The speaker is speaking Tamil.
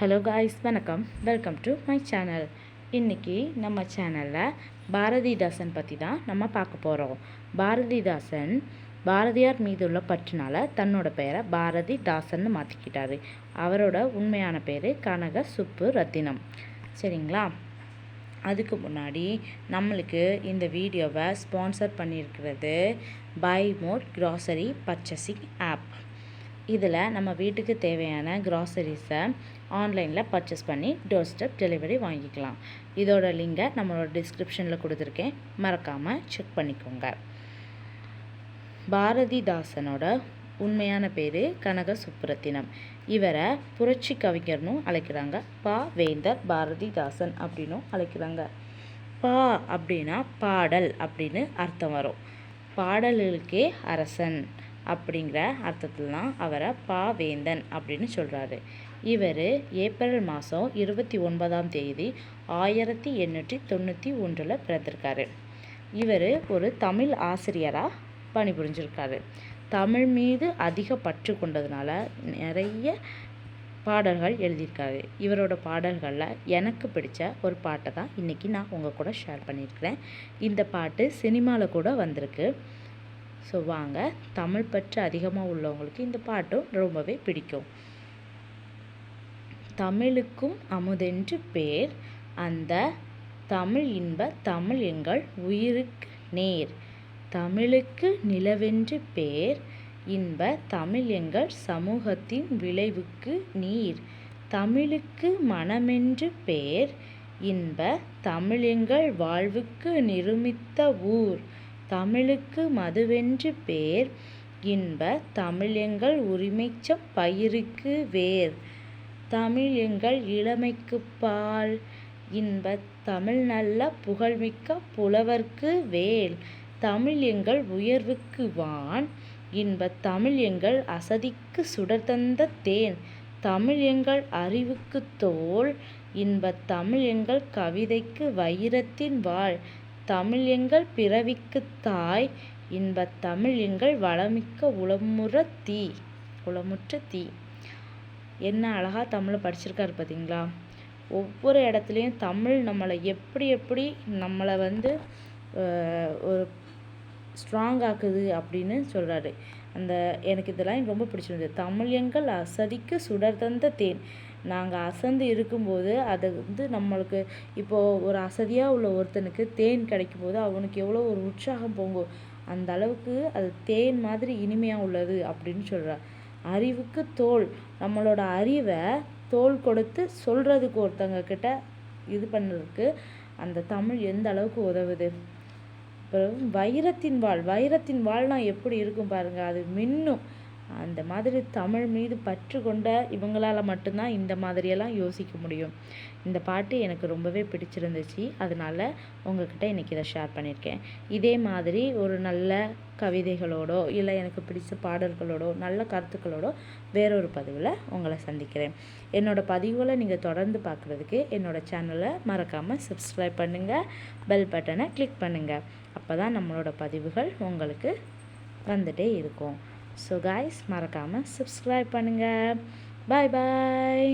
ஹலோ காய்ஸ் வணக்கம். வெல்கம் டு மை சேனல் இன்றைக்கி நம்ம சேனலில் பாரதிதாசன் பற்றி தான் நம்ம பார்க்க போகிறோம் பாரதிதாசன் பாரதியார் மீது உள்ள பற்றுனால தன்னோட பெயரை பாரதிதாசன் மாற்றிக்கிட்டார் அவரோட உண்மையான பேர் கனக சுப்பு ரத்தினம். சரிங்களா? அதுக்கு முன்னாடி நம்மளுக்கு இந்த வீடியோவை ஸ்பான்சர் பண்ணியிருக்கிறது by Mode grocery purchasing app இதில் நம்ம வீட்டுக்கு தேவையான க்ராசரிஸை ஆன்லைனில் பர்ச்சேஸ் பண்ணி டோர் ஸ்டெப் டெலிவரி வாங்கிக்கலாம். இதோட லிங்கை நம்மளோட டிஸ்கிரிப்ஷனில் கொடுத்துருக்கேன். மறக்காமல் செக் பண்ணிக்கோங்க. பாரதிதாசனோட உண்மையான பேர் கனக சுப்புரத்தினம் இவரை புரட்சி கவிஞர்னும் அழைக்கிறாங்க. பா. வேந்தர் பாரதிதாசன் அப்படின்னும் அழைக்கிறாங்க. பா. அப்படின்னா பாடல் அப்படின்னு அர்த்தம் வரும். பாடல்களுக்கே அரசன். அப்படிங்கிற அர்த்தத்தில் தான் அவரை பாவேந்தன் அப்படின்னு சொல்கிறாரு இவர் ஏப்ரல் மாதம் இருபத்தி ஒன்பதாம் தேதி ஆயிரத்தி எண்ணூற்றி தொண்ணூற்றி ஒன்றில் பிறந்திருக்காரு. இவர் ஒரு தமிழ் ஆசிரியராக பணிபுரிஞ்சிருக்காரு. தமிழ் மீது அதிக பற்று கொண்டதுனால நிறைய பாடல்கள் எழுதியிருக்காரு. இவரோட பாடல்களில் எனக்கு பிடிச்ச ஒரு பாட்டை தான் இன்றைக்கி நான் உங்கள் கூட ஷேர் பண்ணியிருக்கிறேன். இந்த பாட்டு சினிமாவில் கூட வந்திருக்கு. ஸோ வாங்க தமிழ் பற்று அதிகமாக உள்ளவங்களுக்கு இந்த பாட்டும் ரொம்பவே பிடிக்கும். தமிழுக்கும் அமுதென்று பேர். அந்த தமிழ் இன்ப தமிழ் எங்கள் உயிருக்கு நேர். தமிழுக்கு நிலவென்று பேர். இன்ப தமிழ் எங்கள் சமூகத்தின் விளைவுக்கு நீர். தமிழுக்கு மனமென்று பேர். இன்ப தமிழ் எங்கள் வாழ்வுக்கு நிருமித்த ஊர். தமிழுக்கு மதுவென்று பேர். இன்ப தமிழ் எங்கள் உரிமைச்சம் பயிருக்கு வேர். தமிழ் எங்கள் இளமைக்கு பால். இன்ப தமிழ் நல்ல புகழ்மிக்க புலவர்க்கு வேல். தமிழ் எங்கள் உயர்வுக்கு வான். இன்ப தமிழ் எங்கள் அசதிக்கு சுடர் தந்த தேன். தமிழ் எங்கள் அறிவுக்கு தோல். இன்ப தமிழ் எங்கள் கவிதைக்கு வைரத்தின் வாழ் தமிழ் எங்கள் பிறவிக்குத் தாய். இன்பத் தமிழ் எங்கள் வளமிக்க உளமுற தீ. உளமுற்ற தீ. என்ன அழகாக தமிழை படிச்சிருக்காரு பார்த்தீங்களா ஒவ்வொரு இடத்துலையும் தமிழ் நம்மளை எப்படி எப்படி நம்மளை வந்து ஒரு ஸ்ட்ராங் ஆக்குது அப்படின்னு சொல்கிறாரு அந்த எனக்கு இதெல்லாம் ரொம்ப பிடிச்சிருந்தது. தமிழ் எங்கள் அசதிக்கு சுடர் தந்த தேன். நாங்கள் அசந்து இருக்கும்போது அதை வந்து நம்மளுக்கு இப்போது ஒரு அசதியாக உள்ள ஒருத்தனுக்கு தேன் கிடைக்கும் போது அவனுக்கு எவ்வளோ ஒரு உற்சாகம் போங்கும் அந்த அளவுக்கு அது தேன் மாதிரி இனிமையாக உள்ளது அப்படின்னு சொல்கிறார் அறிவுக்கு தோல். நம்மளோட அறிவை தோல் கொடுத்து சொல்கிறதுக்கு ஒருத்தங்க கிட்ட இது பண்ணுறதுக்கு அந்த தமிழ் எந்த அளவுக்கு உதவுது? அப்புறம் வைரத்தின் வாழ் வைரத்தின் வாழ்னா எப்படி இருக்கும் பாருங்கள் அது மின்னும். அந்த மாதிரி தமிழ் மீது பற்று கொண்ட இவங்களால் மட்டும்தான் இந்த மாதிரியெல்லாம் யோசிக்க முடியும். இந்த பாட்டு எனக்கு ரொம்பவே பிடிச்சிருந்துச்சு. அதனால் உங்ககிட்ட இன்றைக்கி இதை ஷேர் பண்ணியிருக்கேன். இதே மாதிரி ஒரு நல்ல கவிதைகளோடோ இல்லை எனக்கு பிடிச்ச பாடல்களோடோ நல்ல கருத்துக்களோடோ வேறொரு பதிவில் உங்களை சந்திக்கிறேன். என்னோடய பதிவுகளை நீங்கள் தொடர்ந்து பார்க்குறதுக்கு என்னோடய சேனலை மறக்காமல் சப்ஸ்கிரைப் பண்ணுங்கள் பெல் பட்டனை கிளிக் பண்ணுங்கள் அப்போ தான் நம்மளோட பதிவுகள் உங்களுக்கு வந்துகிட்டே இருக்கும். ஸோ காய்ஸ் மறக்காமல் சப்ஸ்கிரைப் பண்ணுங்கள் பாய் பாய்